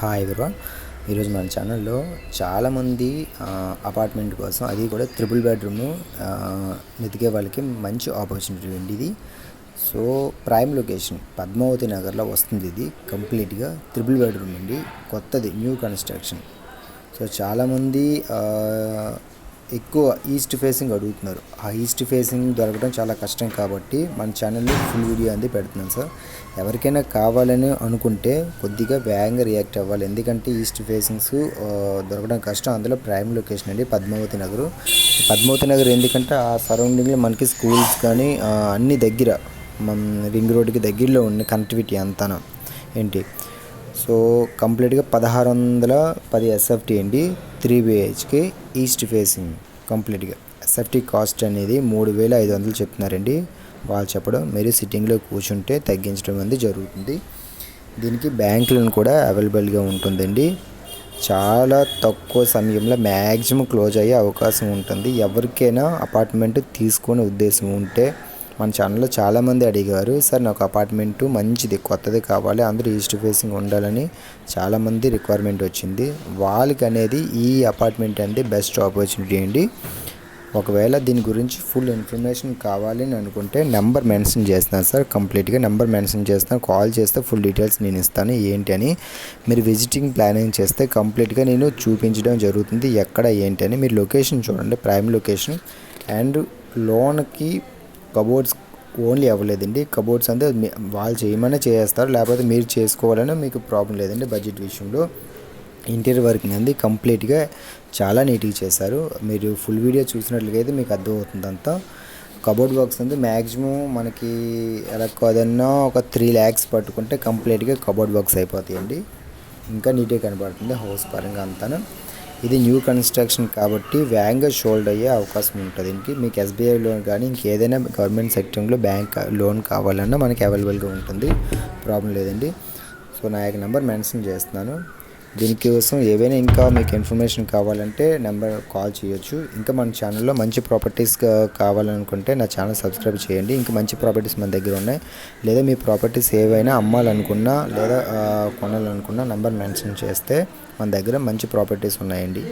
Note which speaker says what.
Speaker 1: Hi everyone ఈరోజు మన ఛానల్లో చాలామంది అపార్ట్మెంట్ కోసం అది కూడా త్రిపుల్ బెడ్రూమ్ వెతికే వాళ్ళకి మంచి ఆపర్చునిటీ అండి ఇది. సో ప్రైమ్ లొకేషన్ పద్మావతి నగర్లో వస్తుంది ఇది. కంప్లీట్గా త్రిపుల్ బెడ్రూమ్ అండి. కొత్తది న్యూ కన్స్ట్రక్షన్ సో చాలామంది ఎక్కువ ఈస్ట్ ఫేసింగ్ అడుగుతున్నారు. ఆ ఈస్ట్ ఫేసింగ్ దొరకడం చాలా కష్టం కాబట్టి మన ఛానల్లో ఫుల్ వీడియో అంది పెడుతున్నాను సార్. ఎవరికైనా కావాలని అనుకుంటే కొద్దిగా వేగంగా రియాక్ట్ అవ్వాలి. ఎందుకంటే ఈస్ట్ ఫేసింగ్స్ దొరకడం కష్టం. అందులో ప్రైమ్ లొకేషన్ అండి పద్మావతి నగరు. పద్మావతి నగర్ ఎందుకంటే ఆ సరౌండింగ్లో మనకి స్కూల్స్ కానీ అన్ని దగ్గర రింగ్ రోడ్డుకి దగ్గరలో ఉన్న కనెక్టివిటీ అంతా ఏంటి? సో కంప్లీట్గా పదహారు వందల పది ఎస్ఎఫ్టీ అండి. త్రీ బిహెచ్కే ఈస్ట్ ఫేసింగ్ కంప్లీట్గా. ఎస్ఎఫ్టీ కాస్ట్ అనేది మూడు వేల ఐదు వందలు చెప్తున్నారండి. వాళ్ళు చెప్పడం మీరు సిట్టింగ్లో కూర్చుంటే తగ్గించడం అనేది జరుగుతుంది. దీనికి బ్యాంక్ లోన్ కూడా అవైలబుల్గా ఉంటుందండి. చాలా తక్కువ సమయంలో మ్యాక్సిమం క్లోజ్ అయ్యే అవకాశం ఉంటుంది. ఎవరికైనా అపార్ట్మెంట్ తీసుకునే ఉద్దేశం ఉంటే మన ఛానల్లో చాలామంది అడిగారు సార్ నాకు అపార్ట్మెంట్ మంచిది కొత్తది కావాలి అందరూ ఈస్ట్ ఫేసింగ్ ఉండాలని చాలామంది రిక్వైర్మెంట్ వచ్చింది. వాళ్ళకి అనేది ఈ అపార్ట్మెంట్ అనేది బెస్ట్ ఆపర్చునిటీ అండి. ఒకవేళ దీని గురించి ఫుల్ ఇన్ఫర్మేషన్ కావాలని అనుకుంటే నెంబర్ మెన్షన్ చేస్తున్నాను సార్ కంప్లీట్గా నెంబర్ మెన్షన్ చేస్తాను కాల్ చేస్తే ఫుల్ డీటెయిల్స్ నేను ఇస్తాను ఏంటి అని. మీరు విజిటింగ్ ప్లానింగ్ చేస్తే కంప్లీట్గా నేను చూపించడం జరుగుతుంది ఎక్కడ ఏంటి అని. మీరు లొకేషన్ చూడండి ప్రైమ్ లొకేషన్ అండ్ లోన్కి కబోర్డ్స్ ఓన్లీ అవ్వలేదండి. కబోర్డ్స్ అంటే వాళ్ళు చేయమనే చేస్తారు. లేకపోతే మీరు చేసుకోవాలని మీకు ప్రాబ్లం లేదండి బడ్జెట్ విషయంలో. ఇంటీరియర్ వర్క్ అంది కంప్లీట్గా చాలా నీట్గా చేశారు. మీరు ఫుల్ వీడియో చూసినట్లయితే మీకు అర్థమవుతుంది అంతా. కబోర్డ్ వర్క్స్ అనేది మ్యాక్సిమం మనకి ఎలా కాదన్నా ఒక త్రీ ల్యాక్స్ పట్టుకుంటే కంప్లీట్గా కబోర్డ్ వర్క్స్ అయిపోతాయండి. ఇంకా నీట్గా కనబడుతుంది హౌస్ పరంగా అంతాను. ఇది న్యూ కన్స్ట్రక్షన్ కాబట్టి వేగంగా షోల్డ్ అయ్యే అవకాశం ఉంటుంది. దీనికి మీకు ఎస్బీఐ లోన్ కానీ ఇంకేదైనా గవర్నమెంట్ సెక్టర్లో బ్యాంక్ లోన్ కావాలన్నా మనకి అవైలబుల్గా ఉంటుంది. ప్రాబ్లం లేదండి. సో నా యొక్క నెంబర్ మెన్షన్ చేస్తున్నాను. దీనికోసం ఏవైనా ఇంకా మీకు ఇన్ఫర్మేషన్ కావాలంటే నెంబర్ కాల్ చేయొచ్చు. ఇంకా మన ఛానల్లో మంచి ప్రాపర్టీస్ కావాలనుకుంటే నా ఛానల్ సబ్స్క్రైబ్ చేయండి. ఇంకా మంచి ప్రాపర్టీస్ మన దగ్గర ఉన్నాయి. లేదా మీ ప్రాపర్టీస్ ఏవైనా అమ్మాలనుకున్నా లేదా కొనాలనుకున్నా నెంబర్ మెన్షన్ చేస్తే మన దగ్గర మంచి ప్రాపర్టీస్ ఉన్నాయండి.